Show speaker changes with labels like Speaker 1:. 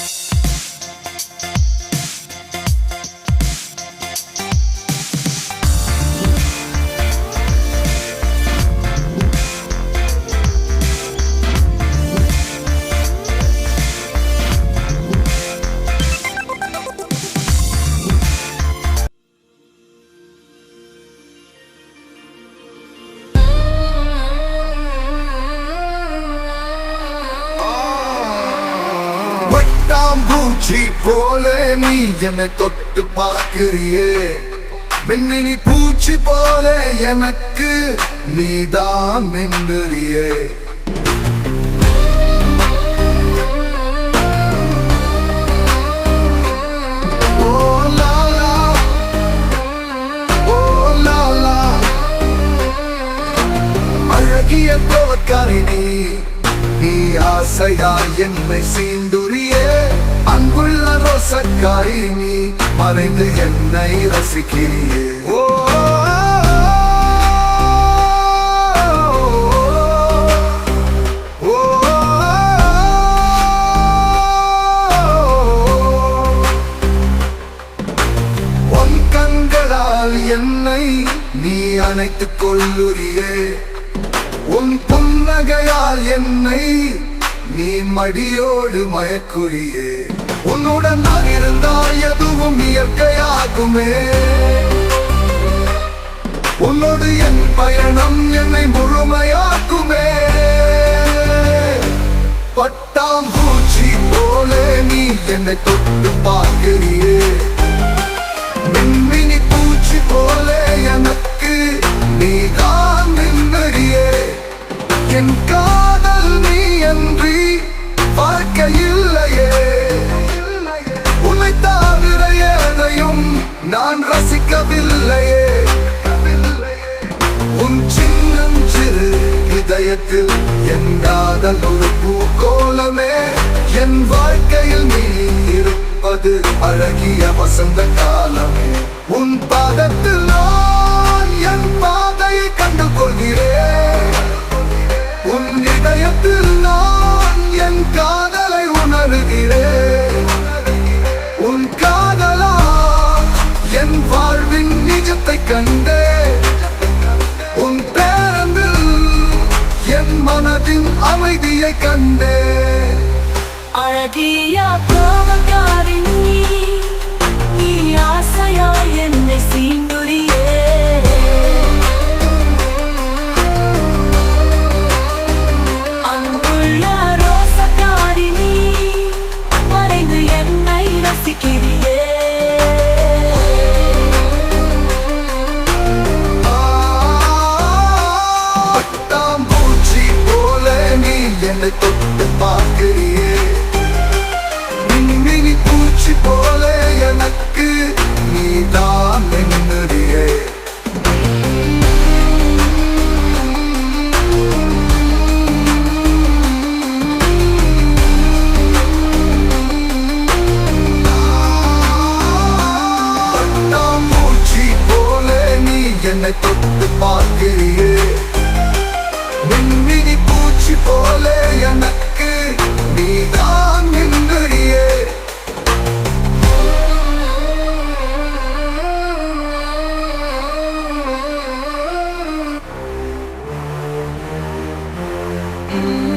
Speaker 1: Bye. பூச்சி போல நீ என்னை தொட்டு பார்க்கிறியே. மின்னி பூச்சி போல எனக்கு நீதான் மின்னுறியே அழகிய தோற்கரிணி நீ ஆசையா என்னை சீண்டு ரசக்காரி நீ மறைந்து என்னை ரசிக்கிறியே ஓ என்னை நீ அணைத்துக் கொள்ளுறியே உன் புன்னகையால் என்னை நீ மடியோடு மயக்குறியே. உன்னுடன் நான் இருந்தால் எதுவும் இயற்கையாகுமே. உன்னோடு என் பயணம் என்னை முழுமையாக்குமே. பட்டாம் பூச்சி போல நீ என்னை தொட்டு பார்க்கிறியே. மின்மினி பூச்சி போல எனக்கு நீதான் நின்னறியே என் காதல் நான் ரசிக்கவில்லையே. உன் சின்னம் சிறு இதயத்தில் என் காதல் ஒரு பூகோளமே. என் வாழ்க்கையில் நீ இருப்பது அழகிய வசந்த காலமே. உன் பாதத்தில் நான் அமைதியை கண்டேன்
Speaker 2: அழகிய என்னை
Speaker 1: தொட்டு பார்க்கிறியே மின்மினி பூச்சி போல எனக்கு நீதான் நின்றியே Mm-hmm.